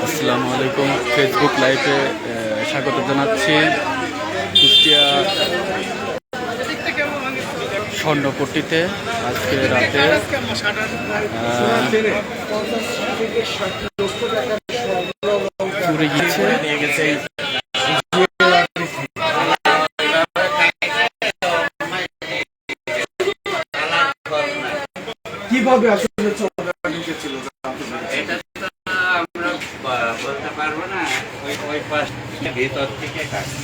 আসসালামু আলাইকুম ফেসবুক লাইভে স্বাগত জানাচ্ছি। কুষ্টিয়া স্বর্ণপট্টিতে আজকে রাতে কীভাবে আসলে ঢুকেছিল এটা তো আমরা ব- বলতে পারব না ওই পাশ ভেতর থেকে কাটে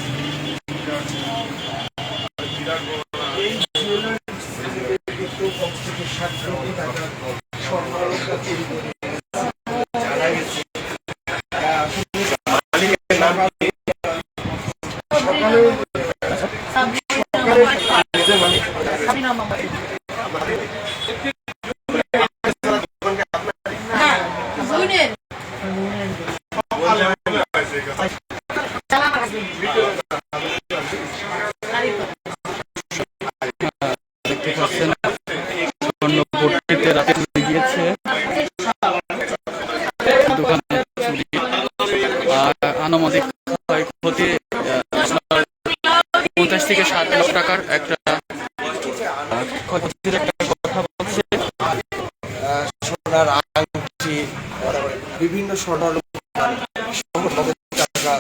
এই জুয়েলারি কিন্তু কম থেকে ষাট কোটি টাকা স্বর্ণালঙ্কার চুরি করে জানা গেছে আহ, আসলে মালিকের নাম কি? সকালে সকালে যে মালিক জুনের দেখতে পাচ্ছেন স্বর্ণপট্টিতে রাতে চুরি গিয়েছে। দোকানে চুরি আনুমানিক ক্ষয়ক্ষতি পঞ্চাশ থেকে ষাট লাখ টাকার একটা ক্ষয়ক্ষতির একটা কথা বলছে। সোনার আংটি, বিভিন্ন স্বর্ণ টাকা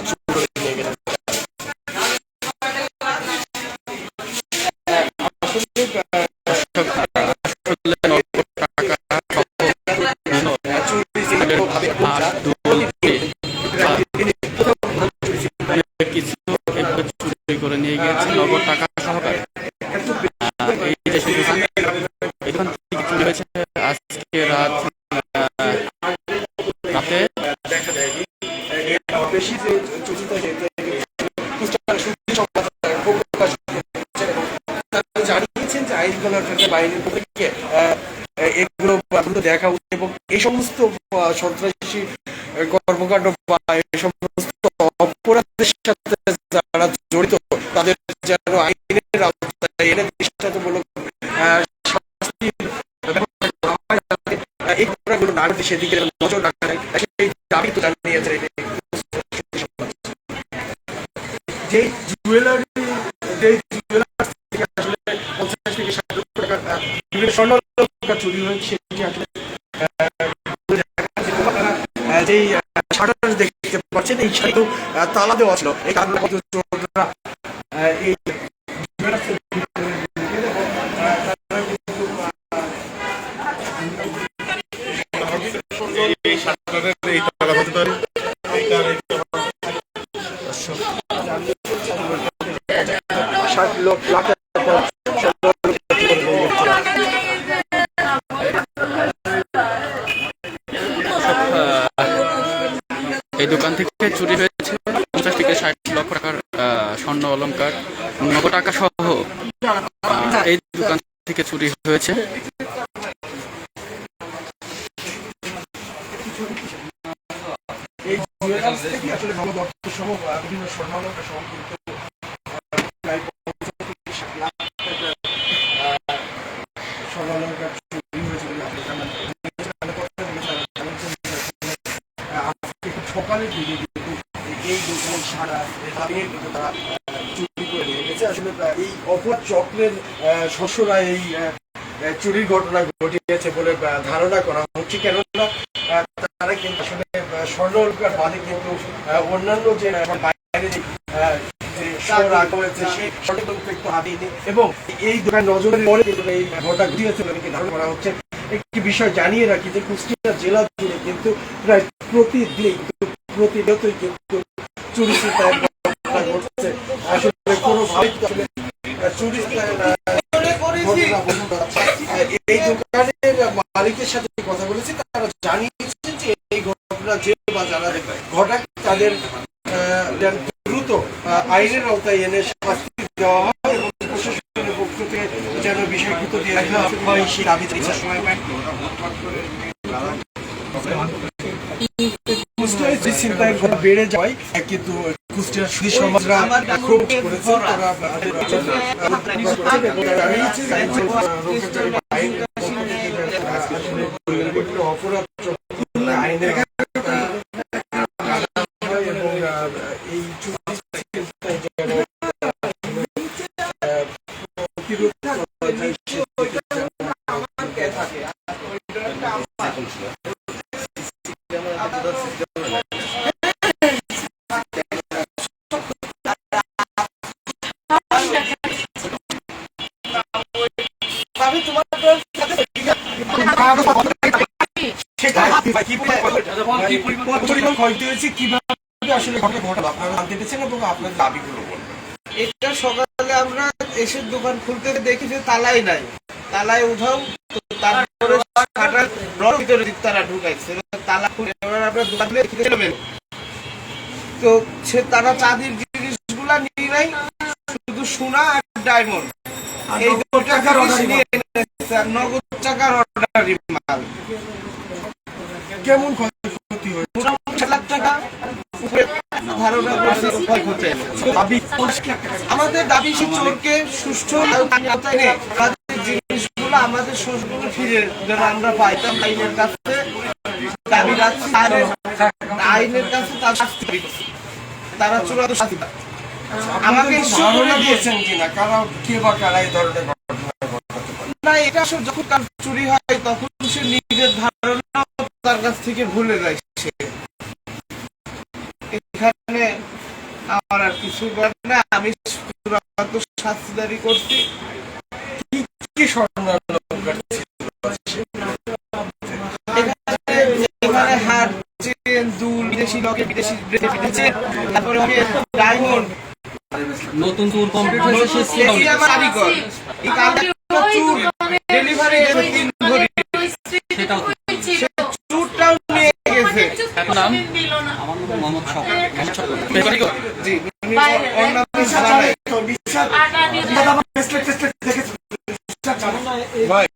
টাকা সহকারে। এই যে এখান থেকে আজকে রাত রাতে। জানিয়েছেন দেখা উচিত এবং এই সমস্ত সন্ত্রাসী কর্মকাণ্ড বা এই সমস্ত অপরাধের সাথে যারা জড়িত তাদের যেন আইনের আওতায় এনে দৃষ্টান্তমূলক আহ, এই ঘটনাগুলো না ঘটে সেদিকে নজর রাখা যায় সেই দাবি তো জানিয়েছে যে জুয়েলারি যে জুয়েলার্স থেকে আসলে পঞ্চাশ থেকে ষাট লক্ষ টাকা স্বর্ণ চুরি হয়েছে সেটি আসলে শাটার দেখতে পাচ্ছেন এই শাটার তালা দেওয়া ছিল। এই কারণে চোররা এই লক্ষ লাখ দোকান থেকে চুরি হয়েছে পঞ্চাশ থেকে ষাট লক্ষ টাকার স্বর্ণ অলঙ্কার নগদ টাকা সহ এই দোকান থেকে চুরি হয়েছে। এই জুয়েলার্স থেকে আসলে ভালো বিভিন্ন কিন্তু আহ, প্রায় পঞ্চাশ থেকে ষাট লাখ টাকার, আহ, স্বর্ণালঙ্কার চুরি হয়েছে বলে আপনি জানান। জানার পর থেকে জানা- জানাচ্ছেন যে, আহ, আজকে খুব সকালের দিকে কিন্তু এই অপর চক্রের সদস্যরা এই চুরির ঘটনা ঘটিয়েছে বলে ধারণা করা হচ্ছে কেননা তারা কিন্তু আসলে স্বর্ণ বাদে কিন্তু অন্যান্য যে বাইরে এবং এই পরে এই করা হচ্ছে একটি বিষয় জানিয়ে রাখি যে কুষ্টিয়া জেলা জুড়ে কিন্তু প্রায় প্রতিদিন প্রতিনিয়তই কিন্তু আসলে কোনোভাবে আসলে চুরি এই দোকানের মালিকের সাথে কথা বলেছি, তারা জানিয়েছেন যে এই ঘটনা যে বা যারা ঘটাক, তাদের দ্রুত আইনের আওতায় এনে শাস্তি দেওয়া হয় প্রশাসনের পক্ষ থেকে যেন বিষয়গুলো দিয়ে রাখা হয়, সেই যে চিন্তায় বেড়ে যায় কিন্তু কুষ্টিয়ার সুধী সমাজরা খুব করেছে তারা আমি তোমার সেটা কি পরিমাণ ক্ষয়ক্ষতি হয়েছে কীভাবে আসলে ঘটনা ঘটালো? আপনারা জানতে পেরেছেন এবং আপনার দাবিগুলো এটা সকালে আমরা এসে দোকান খুলতে দেখি যে তালাই নাই। তালাই উঠাও তারপরে শাটার রড ভিতরে তারা ঢুকাইছে। তালা খুলে আমরা দোকান খুলে তো সে তারা চাঁদির জিনিসগুলা নিয়ে নাই শুধু সোনা আর ডায়মন্ড। এই দুটো জিনিস আর নগদ টাকার অর্ডার মাল। কেমন ক্ষয়ক্ষতি হয়েছে মোটামুটি লাখ টাকা। ধারণা করছে ক্ষয়ক্ষতি হয়েছে। দাবি আমাদের দাবি সে চোরকে সুষ্ঠু জিনিসগুলো আমাদের সোর্সগুলো ফিরে যেন আমরা পাই তা আইনের কাছে। দাবি রাখছি আইনের কাছে তার শাস্তি তারা চূড়ান্ত শাস্তি। আমাকে আমাকে ধারণা দিয়েছেন কিনা? কারা কে বা কারা এই ধরনের না এটা আসলে যখন তার চুরি হয় তখন সে নিজের ধারণা তার কাছ থেকে ভুলে যায় সে। এখানে আমার আর কিছু করার না আমি চূড়ান্ত শাস্তি করছি। কি স্বর্ণালঙ্কার এখানে হার চেন দুল বিদেশি লকে বিদেশি বিদেশি তারপরে ডায়মন্ড। নতুন ট্যুর কমপ্লিট হয়েছে সে সেটাও তো। চুরটাও নিয়ে গেছে এখন নাম আমার নাম মোহাম্মদ শখ। জি জানাই ভাই